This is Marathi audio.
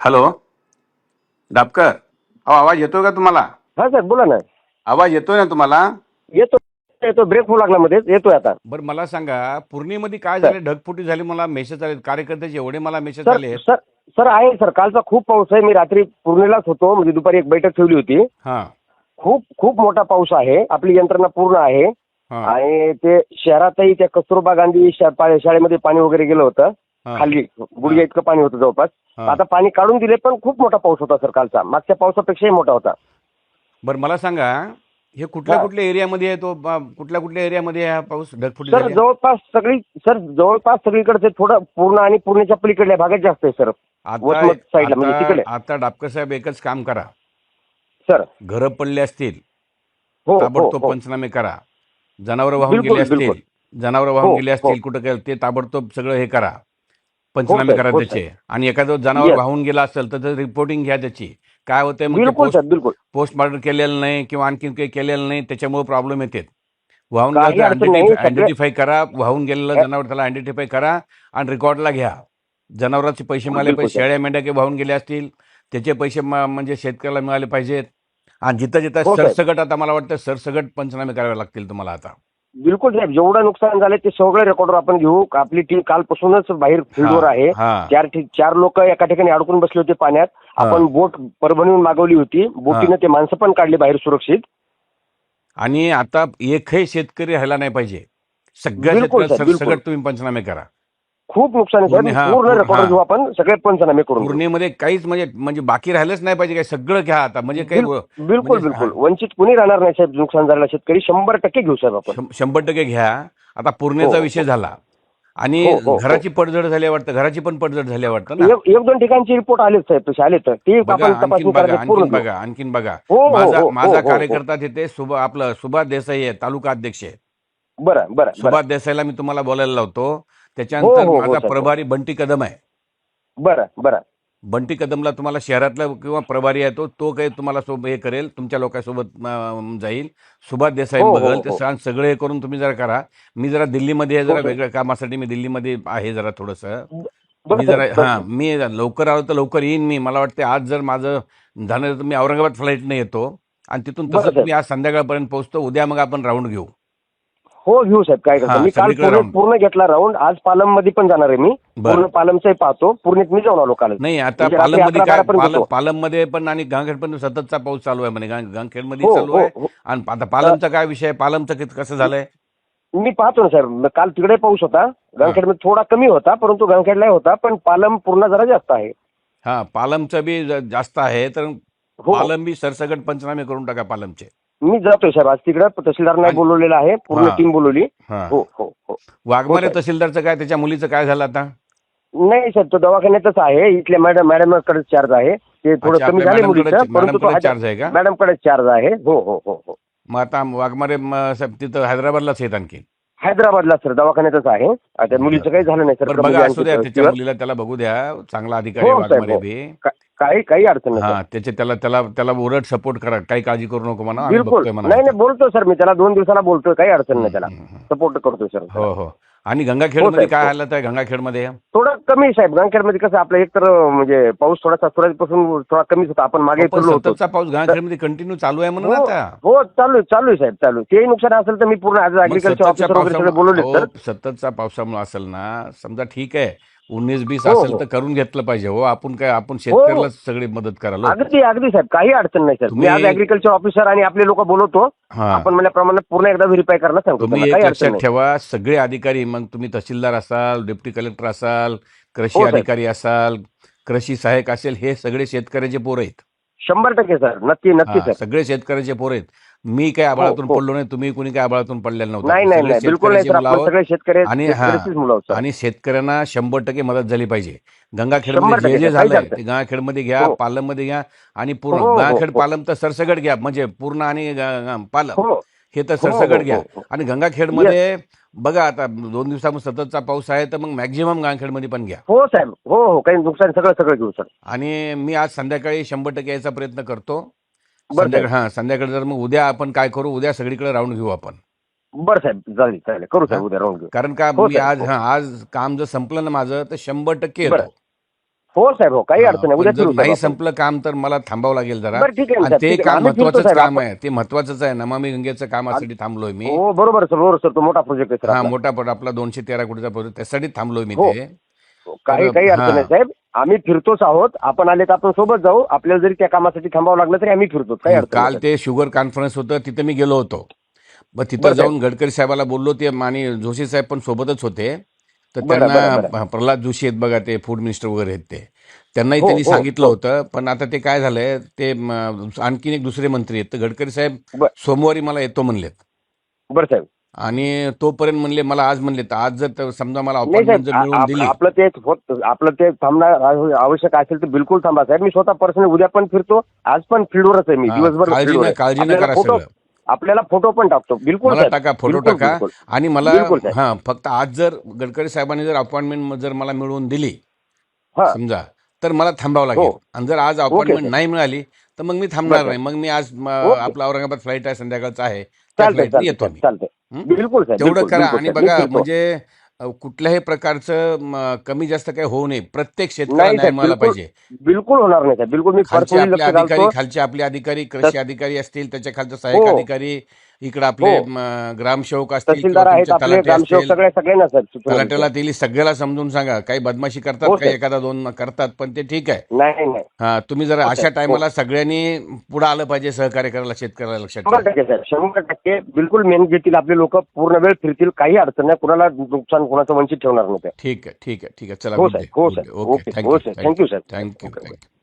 हॅलो? डापकर अहो आवाज येतोय का तुम्हाला? हा सर बोला ना. आवाज येतोय ना तुम्हाला? येतो येतो. ब्रेक होऊ लागला मध्ये येतोय आता. बरं मला सांगा पूर्णिमध्ये काय झाले? ढगफुटी झाली मला मेसेज आले. कार्यकर्त्याचे एवढे मला मेसेज सर आले. सर सर आहे सर. कालचा खूप पाऊस आहे. मी रात्री पूर्णेलाच होतो. म्हणजे दुपारी एक बैठक ठेवली होती. हा. खूप खूप मोठा पाऊस आहे. आपली यंत्रणा पूर्ण आहे. हा. आणि ते शहरातही त्या कस्तुरबा गांधी शा- पा- शाळेमध्ये पाणी वगैरे गेलं होतं. खाली गुडघ्या इतकं पाणी होतं जवळपास. हा. आता पाणी काढून दिले पण खूप मोठा पाऊस होता सर कालचा. मागच्या पावसापेक्षाही मोठा होता. बरं मला सांगा हे कुठल्या हा. कुठल्या एरियामध्ये आहे तो ब- कुठल्या कुठल्या एरियामध्ये हा पाऊस ढगफुटी सर जवळपास सगळी सर जवळपास सगळीकडचे थोडं पूर्ण आणि पूर्णेच्या पलीकडल्या भागात जास्त आहे सर. साईडला म्हणजे आता तिकडे. आता डापकर साहेब एकच काम करा. सर. घरं पडले असतील हो हो ताबडतोब हो पंचनामे करा. जनावरं वाहून गेली असतील. जनावरं वाहून हो, गेली हो. असतील कुठं काय ते ताबडतोब सगळं हे करा. पंचनामे करा त्याचे आणि एखादं जनावर. वाहून गेला असेल तर रिपोर्टिंग घ्या त्याची. काय होतंय मग बिलकुल पोस्ट सर बिलकुल. पोस्टमार्टम केलेलं नाही किंवा आणखीन काही केलेलं नाही त्याच्यामुळे प्रॉब्लेम येतात. वाहून आयडेंटिफाय करा वाहून गेलेलं जनावर त्याला आयडेंटिफाय करा आणि रेकॉर्डला घ्या. जनावरांचे पैसे मिळाले पाहिजे. शेळ्या मेंढ्या काही वाहून गेले असतील त्याचे पैसे म्हणजे शेतकऱ्याला मिळाले पाहिजेत. आणि जिथं जिथं हो. सरसगट आता मला वाटतं सरसगट पंचनामे करावे लागतील तुम्हाला आता. बिलकुल साहेब जेवढं नुकसान झालं ते सगळं रेकॉर्डर आपण घेऊ. आपली टीम कालपासूनच बाहेर फील्डवर आहे. हा. चार चार लोक एका ठिकाणी अडकून बसले होते पाण्यात. आपण बोट परभणीहून मागवली होती. बोटीनं ते माणसं पण काढली बाहेर सुरक्षित. आणि आता एकही शेतकरी राहिला नाही पाहिजे. सगळ्या बिलकुल, शेतकऱ्या सर, बिलकुल. सरसगट तुम्ही पंचनामे करा. खूप नुकसान आहे पूर्ण- साहेब हा. घेऊ आपण. सगळे पंचनामे करून. पूर्णिमध्ये काहीच म्हणजे म्हणजे बाकी राहिलंच नाही पाहिजे काय सगळं घ्या आता. म्हणजे काही बिल- बिलकुल म्हणजे- बिलकुल. वंचित कुणी राहणार नाही साहेब. नुकसान झालेला शेतकरी शंभर टक्के घेऊ साहेब आपण. शंभर टक्के घ्या. आता पूर्णेचा हो, विषय. झाला. आणि हो, हो. घराची पडझड झाली वाटतं. घराची पण पडझड झाली वाटतं ना? एक दोन ठिकाणचे रिपोर्ट आलेच साहेब. तसे आले तर ते आणखीन बघा आणखीन. बघा आणखीन बघा. माझा माझा कार्यकर्ता तिथे सुभा आपलं सुभाष देसाई आहे तालुका अध्यक्ष आहे. बरं बरं. सुभाष देसाईला मी तुम्हाला बोलायला लावतो. त्याच्यानंतर हो, हो, माझा साहेब. प्रभारी बंटी कदम आहे बरं बरं बंटी कदमला तुम्हाला शहरातला किंवा प्रभारी आहे तो तो काही तुम्हाला सोब हे करेल तुमच्या लोकांसोबत जाईल सुभाष देसाई हो, हो, बघल ते हो. सगळं सगळं हे करून तुम्ही जरा करा मी जरा दिल्लीमध्ये आहे, जरा हो, सर. वेगळ्या कामासाठी मी दिल्लीमध्ये आहे जरा थोडंसं बरं मी जरा साहेब, बरं. हा मी लवकर आलो तर लवकर येईन मी मला वाटते आज जर माझं झालं तर मी औरंगाबाद फ्लाईटने येतो आणि तिथून बरं, तसंच साहेब. मी आज संध्याकाळपर्यंत पोहोचतो उद्या मग आपण राऊंड घेऊ हो घेऊ साहेब काय करतो? हा, मी काल सगळीकडे पूर्ण. पूर्ण घेतला राऊंड. आज पालममध्ये पण जाणार आहे मी. बरं. पूर्ण पालमचंही पाहतो. पूर्णेत मी जाऊन आलो काल नाही आता म्हणजे रात्री काय बारापर्यंत पालम. पालममध्ये पण आणि गांगखेड पण सततचा पाऊस चालू आहे म्हणे. गांग- गांगखेडमध्ये हो चालू हो आहे. हो. आणि आता पालमचा काय विषय? आहे? पालमचं कित- कसं झालंय? मी पाहतो ना साहेब. काल तिकडे पाऊस होता. गांगखेडमध्ये थोडा कमी होता परंतु गांगखेडलाही होता. पण पालम पूर्ण जरा जास्त आहे. हा पालमचं बी ज- जास्त आहे. तर हो पालम बी सरसकट पंचनामे करून टाका पालमचे. मी जातोय साहेब. आज तिकडे तहसीलदारांना आणि- बोलवलेलं आहे. पूर्ण हा. टीम बोलवली. हा. हो हो हो. वाघमारे हो, साहेब. तहसीलदारचं काय? त्याच्या मुलीचं काय झालं आता? नाही साहेब. तो दवाखान्यातच आहे. इथल्या मॅडम मॅडमकडे चार्ज आहे. ते थोडं अच्छा, कमी आपल्या झाले मॅडमकडे- मुलीचं परंतु तो मॅडमकडे चार्ज आहे का? मॅडमकडे चार्ज आहे. हो हो हो हो. मग आता वाघमारे म- साहेब तिथं हैदराबादलाच आहेत आणखी. हैदराबादला सर दवाखान्यातच आहे. आता मुलीचं काही झालं नाही सर बरं कमी बघा असू द्या आणखी त्याच्या दिवस. मुलीला त्याला बघू द्या. चांगला अधिकारी हो, आहे साहेब, वाघमारे हो. बी. का- काही काही अडचण नाही हा त्याचे त्याला त्याला त्याला उलट सपोर्ट करा. काही काळजी करू नको म्हणा सर. आम्ही बिलकुल. बघतोय म्हणा. नाही नाही बोलतो सर मी त्याला दोन दिवसाला बोलतोय काही अडचण नाही त्याला. हम्म, हम्म. सपोर्ट करतोय सर. हो हो. आणि गंगाखेड हो, काय हो. हालत आहे गंगाखेडमध्ये? थोडं कमी साहेब. गांगखेडमध्ये कसं आपलं एक तर म्हणजे पाऊस थोडासा सुरुवातीपासून थोडा कमीच होता. आपण मागे सततचा पाऊस गंगाखेडमध्ये कंटिन्यू चालू आहे म्हणून हो आता? हो, चालू चालू आहे साहेब चालू. तेही नुकसान असेल तर मी पूर्ण आज सततच्या ऑफिसर बोलवले हो, सततचा पावसामुळे असेल ना समजा ठीक आहे. उन्नीस बीस हो, असेल हो. तर करून घेतलं पाहिजे हो. आपण काय आपण शेतकऱ्याला सगळी मदत करायला अगदी अगदी साहेब. काही अडचण नाही सर मी तुम्ही- आज अग्रिकल्चर ऑफिसर आणि आपले लोक बोलवतो. हा. आपण म्हणल्याप्रमाणे पूर्ण एकदा व्हेरीफाय करायला सांगतो तुम्ही त्यांना. एक काही अडचण लक्षात नाही. ठेवा सगळे अधिकारी मग तुम्ही तहसीलदार असाल डेप्टी कलेक्टर असाल कृषी हो, साहेब. अधिकारी असाल कृषी सहाय्यक असेल हे सगळे शेतकऱ्याचे पोर आहेत. शंभर टक्के सर नक्की नक्की हा, सर सगळे शेतकऱ्याचे पोर आहेत. मी काय आबाळातून हो. पडलो नाही तुम्ही कुणी काय आबाळातून पडलेलं नव्हतं. नाही नाही सगळे नाही. बिलकुल नाही सर शेतकऱ्याची आपण मुलं सगळे शेतकरी आणि हा, शेतकऱ्याचीच मुलं आहोत, सर. आणि शेतकऱ्यांना शंभर टक्के मदत झाली पाहिजे. गंगाखेडमध्ये शंभर जे टक्के, जे काही झालंय ते गंगाखेडमध्ये घ्या हो. पालममध्ये घ्या आणि पूर्ण हो, हो, गंगाखेड हो. पालम तर सरसगट घ्या म्हणजे पूर्ण आणि ग- ग- पालम हो. हे तर हो, हो, सरसगट घ्या. हो, हो. आणि गंगाखेडमध्ये बघा आता दोन दिवसापासून सततचा पाऊस आहे तर मग मॅक्झिमम गंगाखेडमध्ये पण घ्या. हो साहेब. हो हो. काही नुकसान सगळं सगळं घेऊ सर आणि मी आज संध्याकाळी शंभर टक्के यायचा प्रयत्न करतो. संध्याकाळी हा संध्याकाळी जर मग उद्या आपण काय करू उद्या सगळीकडे राऊंड घेऊ आपण बरं साहेब चालेल चालेल करू साहेब हा? उद्या राहून घेऊ कारण का हो, मी साहेब, आज हो. हा आज काम जर संपलं ना माझं तर शंभर टक्के बरं. हो साहेब हो काही अडचण नाही उद्या पण जर फिरू नाही साहेब. संपलं काम तर मला थांबावं लागेल जरा बरं ठीक आहे ना आणि साहेब, ते ठीक आहे. काम आम्ही फिरतो महत्वाचंच साहेब, काम आपण- आहे ते महत्वाचंच आहे नमामि गंगेचं कामासाठी थांबलोय मी हो बरोबर सर बरोबर सर तो मोठा प्रोजेक्ट आहे सर हा आपला. मोठा आपला दोनशे तेरा कोटीचा प्रोजेक्ट त्यासाठी थांबलोय मी हो. ते काही तर- काही अडचण हा. नाही साहेब आम्ही फिरतोच आहोत. आपण आले तर आपण सोबत जाऊ. आपल्याला जरी त्या कामासाठी थांबावं लागलं तरी आम्ही फिरतो. काही अडचण काल नाही. ते शुगर कॉन्फरन्स होतं. तिथं मी गेलो होतो. मग तिथं बरं, जाऊन गडकरी साहेबाला बोललो ते आणि जोशी साहेब पण सोबतच होते. तर बरं, बरं, त्यांना प्रल्हाद जोशी आहेत बघा ते फूड मिनिस्टर वगैरे आहेत ते. त्यांनाही हो, त्यांनी हो, सांगितलं हो. होतं. पण आता ते काय झालंय ते म, आणखीन एक दुसरे मंत्री आहेत. तर गडकरी साहेब बरं. सोमवारी मला येतो म्हणलेत. बरं साहेब. आणि तोपर्यंत म्हणले मला आज म्हणले तर आज जर समजा मला नाही अपॉइंटमेंट जर मिळवून दिली आपलं ते होत- आपलं ते थांबणार आवश्यक असेल तर बिलकुल थांबा साहेब मी स्वतः पर्सनली उद्या पण फिरतो आज पण फील्डवरच आहे मी हा, दिवसभर काळजी न आहे. काळजी न आपल्याला करा फोटो सगळं आपल्याला फोटो पण टाकतो बिलकुल मला साहेब. टाका फोटो बिलकुल, टाका बिलकुल. आणि मला बिलकुल, साहेब. हा फक्त आज जर गडकरी साहेबांनी जर अपॉइंटमेंट जर मला मिळवून दिली हा समजा तर मला थांबावं लागेल हो. आणि जर आज अपॉइंटमेंट. नाही मिळाली तर मग मी थांबणार बरं. नाही मग मी आज म, ओके. आपला औरंगाबाद फ्लाईट आहे संध्याकाळचा आहे त्या चालतंय फ्लाईटने येतो चालतंय मी चालतंय? बिलकुल तेवढं करा आणि. बघा. म्हणजे कुठल्याही प्रकारचं कमी जास्त काही होऊ नये प्रत्येक शेतकऱ्याला पाहिजे बिलकुल होणार नाही बिलकुल मी खालचे आपले अधिकारी खालचे आपले अधिकारी कृषी अधिकारी असतील त्याच्या खालचे सहाय्यक हो. अधिकारी इकडे आपले हो. म, ग्रामसेवक असतील तहसीलदार किंवा आहेत तुमचे आपले तलाठी ग्रामसेवक असतील. सगळे सगळ्यांना साहेब सूचना तलाट्याला. दिली सगळ्याला समजून सांगा. काही बदमाशी करतात हो, काही. एखादा दोन करतात पण ते ठीक आहे. नाही नाही. हा तुम्ही जर हो, अशा. टायमाला सगळ्यांनी पुढे आलं पाहिजे सहकार्य करायला शेतकऱ्याला लक्षात शंभर ठेवा टक्के साहेब शंभर टक्के. बिलकुल मेहनत घेतील आपले लोक पूर्ण वेळ फिरतील काही अडचण नाही. कुणाला नुकसान कुणाचं वंचित ठेवणार नाही ते. ठीक आहे ठीक आहे ठीक आहे. चला हो day. हो day. ओके हो thank you. thank you, okay, thank you.